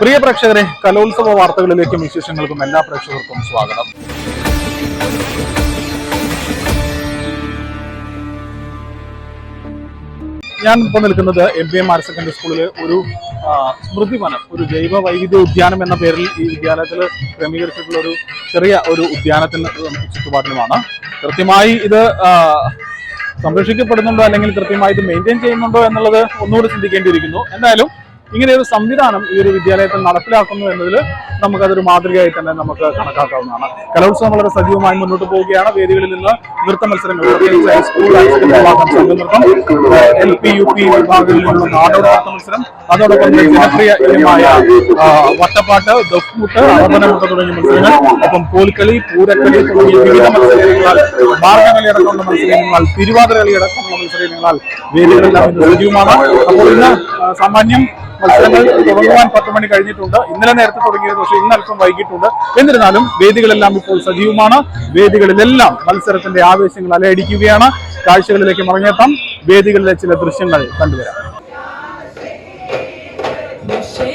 പ്രിയ പ്രേക്ഷകരെ കലോത്സവ വാർത്തകളിലേക്കും വിശേഷങ്ങൾക്കും എല്ലാ പ്രേക്ഷകർക്കും സ്വാഗതം. ഞാൻ ഇപ്പോൾ നിൽക്കുന്നത് M P M higher secondary സ്കൂളിലെ ഒരു സ്മൃതി വനം ഒരു ജൈവ വൈവിധ്യ ഉദ്യാനം എന്ന പേരിൽ ഈ വിദ്യാലയത്തിൽ ക്രമീകരിച്ചിട്ടുള്ള ഒരു ചെറിയ ഒരു ഉദ്യാനത്തിന് ചുറ്റുപാടിലുമാണ്. കൃത്യമായി ഇത് സംരക്ഷിക്കപ്പെടുന്നുണ്ടോ അല്ലെങ്കിൽ കൃത്യമായി ഇത് മെയിന്റെയിൻ ചെയ്യുന്നുണ്ടോ എന്നുള്ളത് ഒന്നുകൂടി ചിന്തിക്കേണ്ടിയിരിക്കുന്നു. എന്തായാലും ഇങ്ങനെ ഒരു സംവിധാനം ഈ ഒരു വിദ്യാലയത്തിൽ നടപ്പിലാക്കുന്നു എന്നതിൽ നമുക്കതൊരു മാതൃകയായി തന്നെ നമുക്ക് കണക്കാക്കാവുന്നതാണ്. കലോത്സവം വളരെ സജീവമായി മുന്നോട്ട് പോവുകയാണ്. വേദികളിൽ നിന്ന് നൃത്ത മത്സരങ്ങൾ പ്രത്യേകിച്ച് ഹൈസ്കൂൾ വിഭാഗം സംഘനൃത്തം എൽ പി യു പി വിഭാഗങ്ങളിൽ നിന്നുള്ള നാടോട മത്സരം അതോടൊപ്പം ജനപ്രിയമായ വട്ടപ്പാട്ട് ദഫ്മുട്ട് അവതനമുട്ട് തുടങ്ങിയ മത്സരങ്ങൾ ഒപ്പം കോൽക്കളി പൂരക്കളി തുടങ്ങിയ വിവിധ മത്സരങ്ങളാൽ മാർഗകളി അടക്കമുള്ള മത്സരങ്ങളാൽ തിരുവാതിര കളി അടക്കമുള്ള മത്സരങ്ങളാൽ വേദികളെല്ലാം സജീവമാണ്. അപ്പോൾ ഇന്ന് സാമാന്യം മത്സരങ്ങൾ തുടങ്ങുവാൻ പത്ത് മണി കഴിഞ്ഞിട്ടുണ്ട്. ഇന്നലെ നേരത്തെ തുടങ്ങിയത് പക്ഷേ ഇന്ന് അല്പം വൈകിട്ടുണ്ട് എന്നിരുന്നാലും വേദികളെല്ലാം ഇപ്പോൾ സജീവമാണ്. വേദികളിലെല്ലാം മത്സരത്തിന്റെ ആവേശങ്ങൾ അലയടിക്കുകയാണ്. കാഴ്ചകളിലേക്ക് മടങ്ങിയെത്താം വേദികളിലെ ചില ദൃശ്യങ്ങൾ കണ്ടുവരാം. खुशी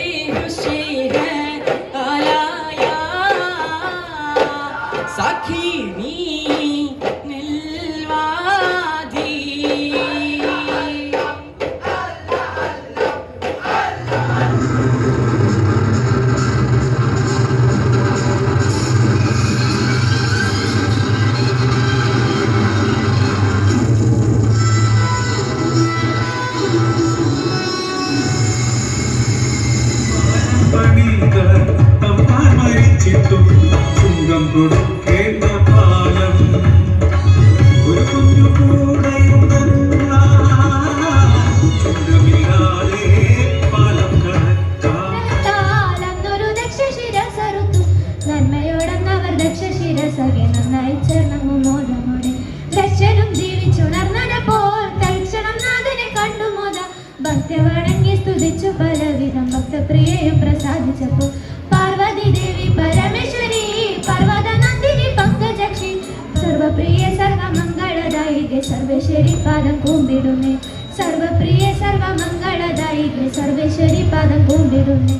ചുങ്കം കൊടുക്കേണ്ട പാലം ഒരു കുഞ്ഞു കൂടെയുണ്ടെന്ന ചുങ്കമില്ലാതെ പാലം കടക്കാം. താളന്നൊരു ദക്ഷശിരസറുത്തു നന്മയോടന്നവർ ദക്ഷശിരസകെ നന്നായി ചേർന്നു മോദമോടെ. ദക്ഷനും ജീവിച്ചുണർന്നപ്പോൾ തൽക്ഷണം നാഥനെ കണ്ടു മോദ. ഭക്തി വണങ്ങി സ്തുതിച്ചു പലവിധം ഭക്തപ്രിയയും പ്രസാദിച്ചപ്പോൾ. പാർവതി ദേവി സർവേശ്വരി പാദം കൂമ്പിടുന്നേ സർവപ്രിയ സർവമംഗളദായികെ സർവേശ്വരി പാദം കൂമ്പിടുന്നേ